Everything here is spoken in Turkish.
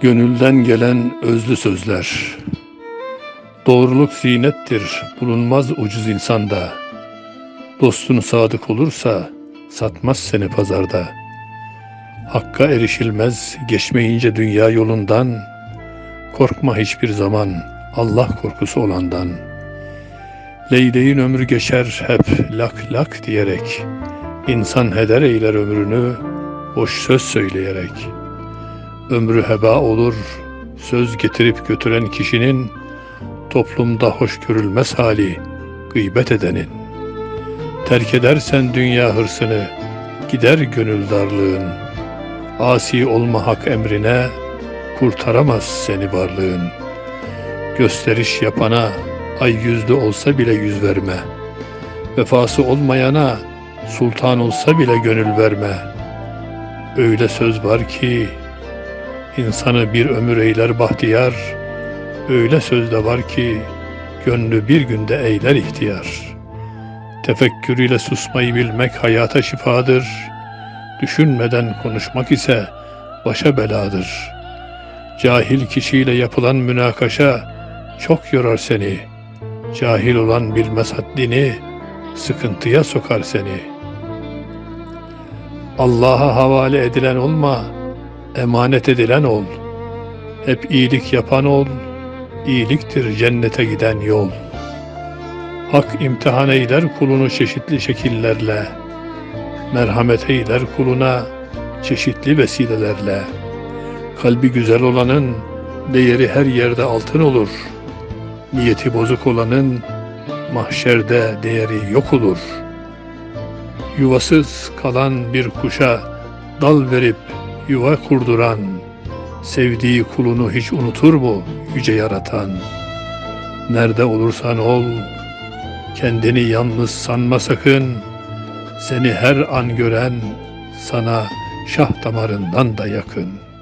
Gönülden gelen özlü sözler. Doğruluk zinettir, bulunmaz ucuz insanda. Dostun sadık olursa, satmaz seni pazarda. Hakka erişilmez, geçmeyince dünya yolundan. Korkma hiçbir zaman, Allah korkusu olandan. Leyleğin ömrü geçer hep lak lak diyerek. İnsan heder eyler ömrünü, boş söz söyleyerek.'' Ömrü heba olur, söz getirip götüren kişinin toplumda hoş görülmez hali gıybet edenin. Terk edersen dünya hırsını, gider gönül darlığın. Asi olma hak emrine, kurtaramaz seni varlığın. Gösteriş yapana, ay yüzlü olsa bile yüz verme. Vefası olmayana, sultan olsa bile gönül verme. Öyle söz var ki, İnsanı bir ömür eyler bahtiyar, öyle sözde var ki gönlü bir günde eyler ihtiyar. Tefekkürüyle susmayı bilmek hayata şifadır. Düşünmeden konuşmak ise başa beladır. Cahil kişiyle yapılan münakaşa çok yorar seni. Cahil olan bilmez haddini, sıkıntıya sokar seni. Allah'a havale edilen olma, emanet edilen ol. Hep iyilik yapan ol, iyiliktir cennete giden yol. Hak imtihan eyler kulunu çeşitli şekillerle, merhamet eyler kuluna çeşitli vesilelerle. Kalbi güzel olanın değeri her yerde altın olur. Niyeti bozuk olanın mahşerde değeri yok olur. Yuvasız kalan bir kuşa dal verip yuva kurduran, sevdiği kulunu hiç unutur mu yüce yaratan? Nerede olursan ol, kendini yalnız sanma sakın, seni her an gören sana şah damarından da yakın.''